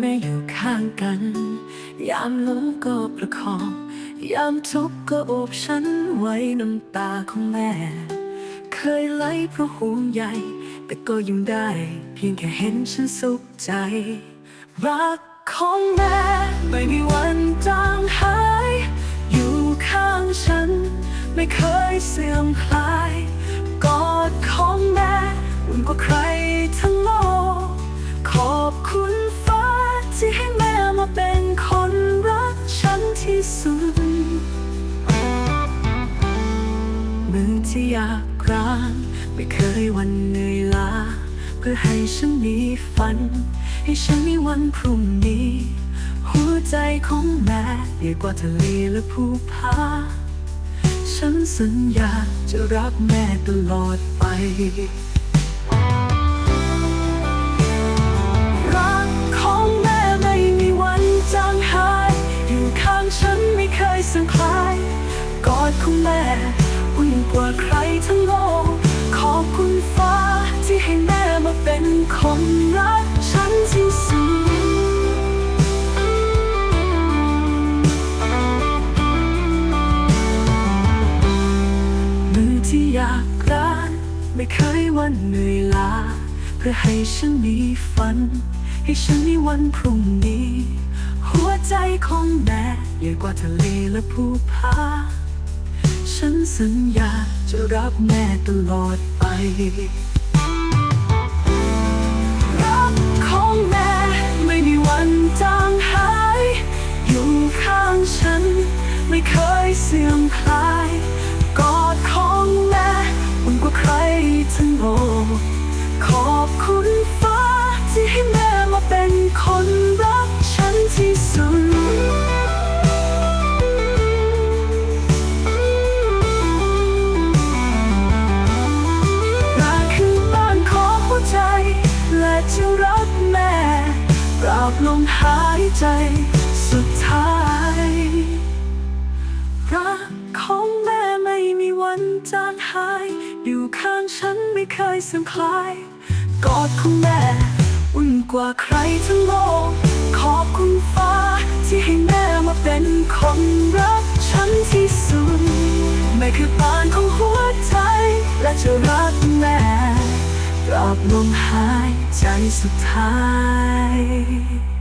ไม่อยู่ข้างกัน ยามล้มก็ประคอง ยามทุกข์ก็อบฉันไว้น้ำตาของแม่ เคยไหลเพราะห่วงใยแต่ก็ยังได้ เพียงแค่เห็นฉันสุขใจ รักของแม่ไม่มีวันจางหาย อยู่ข้างฉัน ไม่เคยเสื่อมคลา มือที่อยากกรางไม่เคยวันเหนื่อยล้า เพื่อให้ฉันมีฝัน ให้ฉันมีวันพรุ่งนี้ หัวใจของแม่ใหญ่กว่าทะเลและภูผาฉันสัญญาจะรักแม่ตลอดไป กว่าใครทั้งโลก ขอบคุณฟ้าที่ให้แม่มาเป็นคนรักฉันที่สุดมือที่อยากรานไม่เคยวันเหนื่อยล้าเพื่อให้ฉันมีฝัน ให้ฉันมีวันพรุ่งนี้ หัวใจของแม่ใหญ่กว่าทะเลและภูผา ฉันสัญญาจะรักแม่ตลอดไป บลมหายใจสุดท้าย รักของแม่ไม่มีวันจางหาย อยู่ข้างฉันไม่เคยสื่อมคลาย กอดของแม่ อุ่นกว่าใครทั้งโลก ขอบคุณฟ้า ที่ให้แม่มาเป็นคนรักฉันที่สุดไม่คือปานของหัวใจ และจะรักแม่ตราบลมหายใจ สุดท้าย